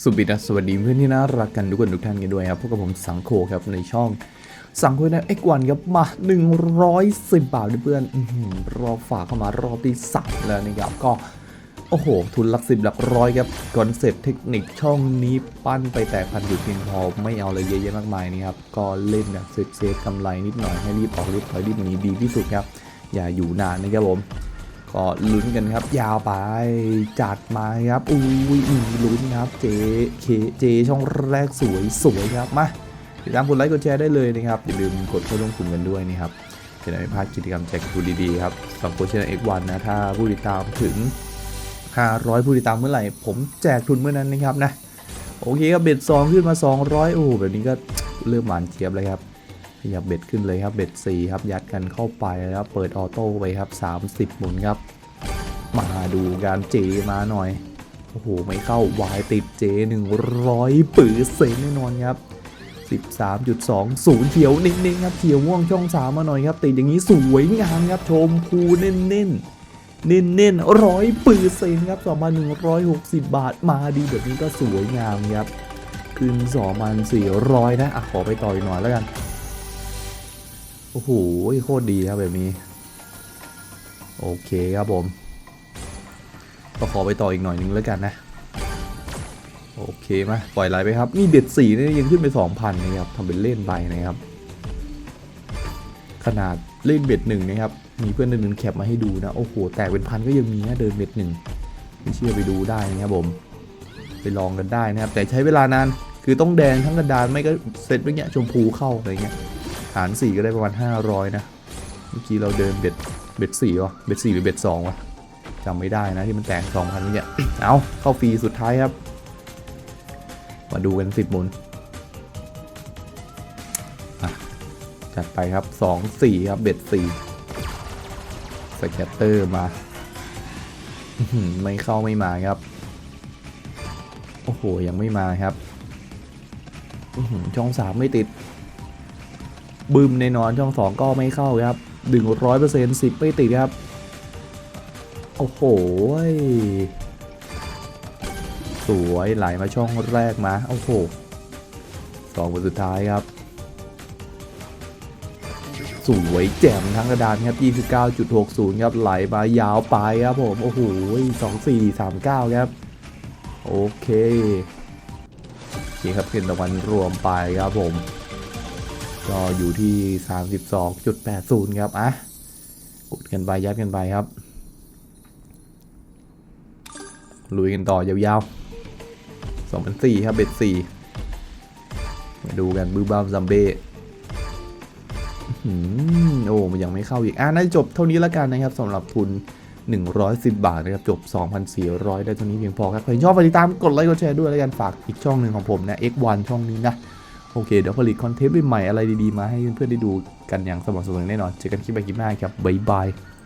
สุบิดาสวัสดีเพื่อนที่น่ารักกันทุกคนทุกท่านกันด้วยครับพวกกับผมสังโคครับในช่อง สังโคนะ X1 ครับมา 110บาทเพื่อนอื้อหือรอฝากเข้ามารอบที่สามแล้วนะครับก็โอ้โห ทุนหลักสิบหลักร้อยครับคอนเซ็ปต์เทคนิคช่องนี้ปั้นไปแต่พันอยู่เพียงพอไม่เอาอะไรเยอะแยะมากมายนี่ครับ ก็เล่นแบบเซฟเซฟกำไรนิดหน่อยให้รีบออกรีบถอยรีบหนีดีที่สุดครับ อย่าอยู่นานนะครับผม ก็ลุ้นกันครับ ยาวไปจัดมาครับอุ้ยลุ้นครับเจเคเจช่องแรกสวยสวยครับมาติดตามกดไลค์กดแชร์ได้เลยนะครับ อย่าลืมกดเข้าร่วมกลุ่มกันด้วยนะครับจะได้ไม่พลาดกิจกรรมแจกทุนดีๆครับสำหรับโคชเชนเอ็กวันนะถ้าผู้ติดตามถึง 500 ผู้ติดตามเมื่อไหร่ ผมแจกทุนเมื่อนั้นนะครับนะโอเคครับเบ็ด2ขึ้นมา 200 โอ้โหแบบนี้ก็เริ่มหวานเจี๊ยบเลยครับ ขยับเบ็ดขึ้นเลยครับเบ็ด4ครับยัดกันเข้าไปแล้วเปิดออโต้ไปครับ 30 หมุนครับ มาดูการเจมาหน่อยโอ้โหไม่เข้าวายติดเจ 100ปื้อเซ็นแน่นอนครับ13.20เขียวเน้นๆครับเขียวม่วงช่องสามมาหน่อยครับติดอย่างนี้สวยงามครับชมพูเน้นๆเน้นๆร้อยปืนเซนครับ2,160 บาทมาดีแบบนี้ก็สวยงามครับขึ้น 2,400 นะอะขอไปต่ออีกหน่อยแล้วกัน โอ้โหโคตรดีครับแบบนี้ โอเคครับผม ก็ขอไปต่ออีกหน่อยนึงแล้วกันนะ โอเคมาปล่อยไหลไปครับ นี่เด็ดสีนี่ยังขึ้นไป 2,000นะครับทำเป็นเล่นไปนะครับ ขนาดเล่นเบ็ดหนึ่งนะครับ มีเพื่อนเดินแคปมาให้ดูนะ โอ้โห แตกเป็นพันก็ยังมีนะเดินเบ็ดหนึ่งไม่เชื่อไปดูได้นะครับผม ไปลองกันได้นะครับ แต่ใช้เวลานาน คือต้องแดงทั้งกระดานไม่ก็เซตอย่างเงี้ยชมพูเข้าอะไรเงี้ย หารสี่ก็ได้ประมาณ 500 นะ เมื่อกี้เราเดินเบ็ดเบ็ดสี่วะเบ็ดสี่หรือเบ็ดสองวะจำไม่ได้นะที่มันแตกสองพันเนี่ยเอาเข้าฟรีสุดท้ายครับ มาดูกันสิบหมุนจัดไปครับสองสี่ครับเบ็ดสี่สแกตเตอร์มาไม่เข้าไม่มาครับ โอ้โห ยังไม่มาครับช่องสามไม่ติด บึมในนอนช่องสองก็ไม่เข้าครับดึงร้อยเปอร์เซ็นต์สิบไม่ติดครับ โอ้โห สวยไหลมาช่องแรกมา โอ้โหสองคนสุดท้ายครับ สวยแจ่มทั้งกระดานครับ 29.60 ครับไหลมายาวไปครับผม โอ้โห2439 ครับ โอเคโอเครับเงินรางวัลรวมไปครับผม ก็อยู่ที่ 32.80 ครับ อะกดกันไป ยัดกันไปครับ ลุยกันต่อยาวๆ2004ครับเบ็ด4มาดูกันบูบามซัมเบ้โอ้ มันยังไม่เข้าอีก อะน่าจะจบเท่านี้แล้วกันนะครับสำหรับทุน 110 บาทนะครับจบ 2,400 ได้เท่านี้เพียงพอครับ ใครชอบไปติดตามกดไลค์กดแชร์ด้วยแล้วกันฝากอีกช่องหนึ่งของผมนะ X1 ช่องนี้นะ โอเค เดี๋ยวผลิตคอนเทนต์ใหม่อะไรดีๆ มาให้เพื่อนๆได้ดูกันอย่างสม่ำเสมอแน่นอน เจอกันคลิปไปคลิปหน้าครับ บ๊ายบาย